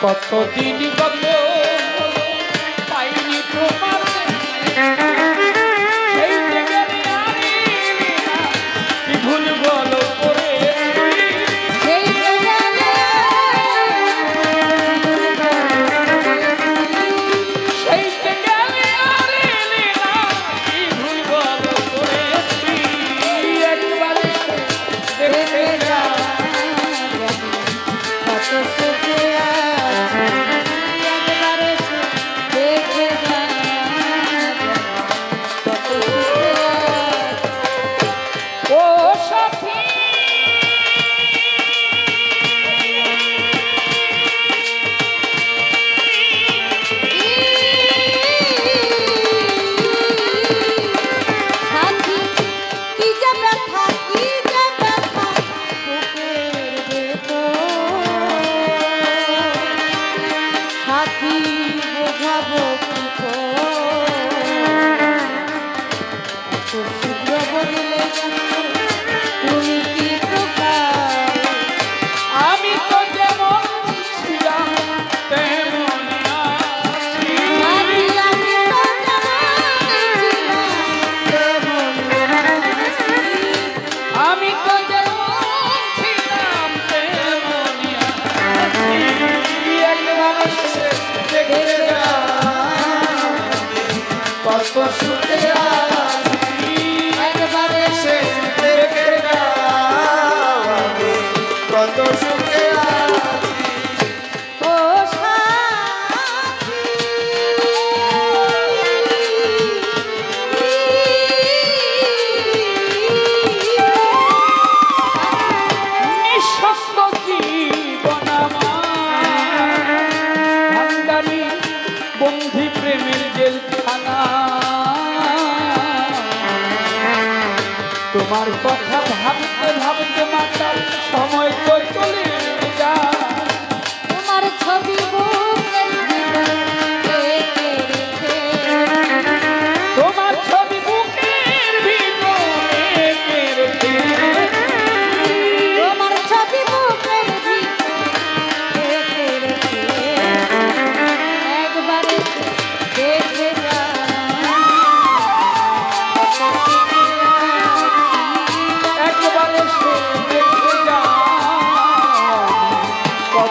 কতদিন কত পাপ সুতে আ বন্ধি প্রেমের জেলখানা তোমার কথা ভাবতে ভাবতে মাতাল সময়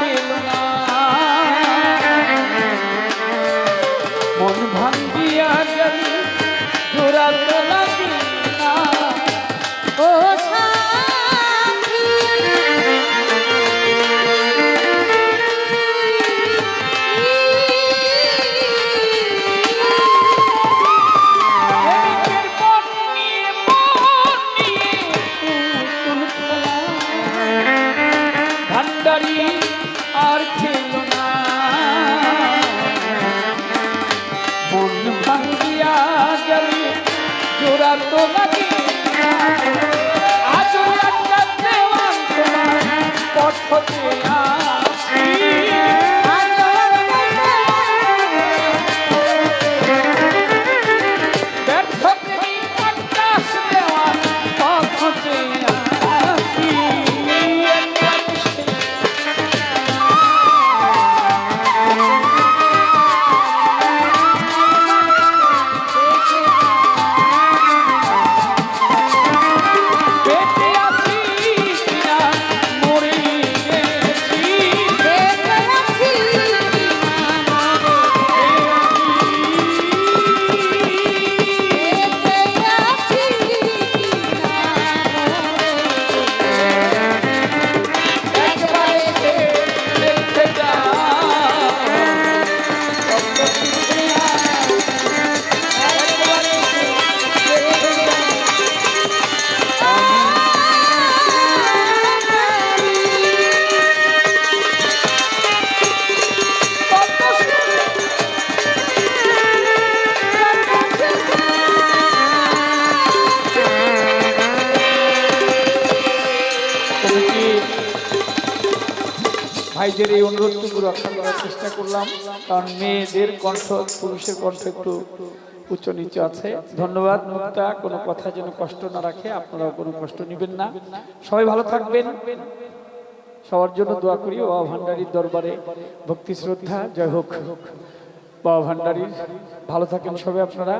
পেল না চূড়ান্ত নাকি ভাইদের এই অনুরোধটুকু রক্ষা করার চেষ্টা করলাম। কারণ মেয়েদের কণ্ঠ পুরুষের কণ্ঠ একটু উচ্চ নিচু আছে। ধন্যবাদ, মুক্তা। কোনো কথা যেন কষ্ট না রাখে, আপনারাও কোনো কষ্ট নেবেন না। সবাই ভালো থাকবেন। সবার জন্য দোয়া করি বাবা ভান্ডারীর দরবারে ভক্তি, শ্রদ্ধা। জয় হোক বাবা ভান্ডারীর। ভালো থাকেন সবাই আপনারা।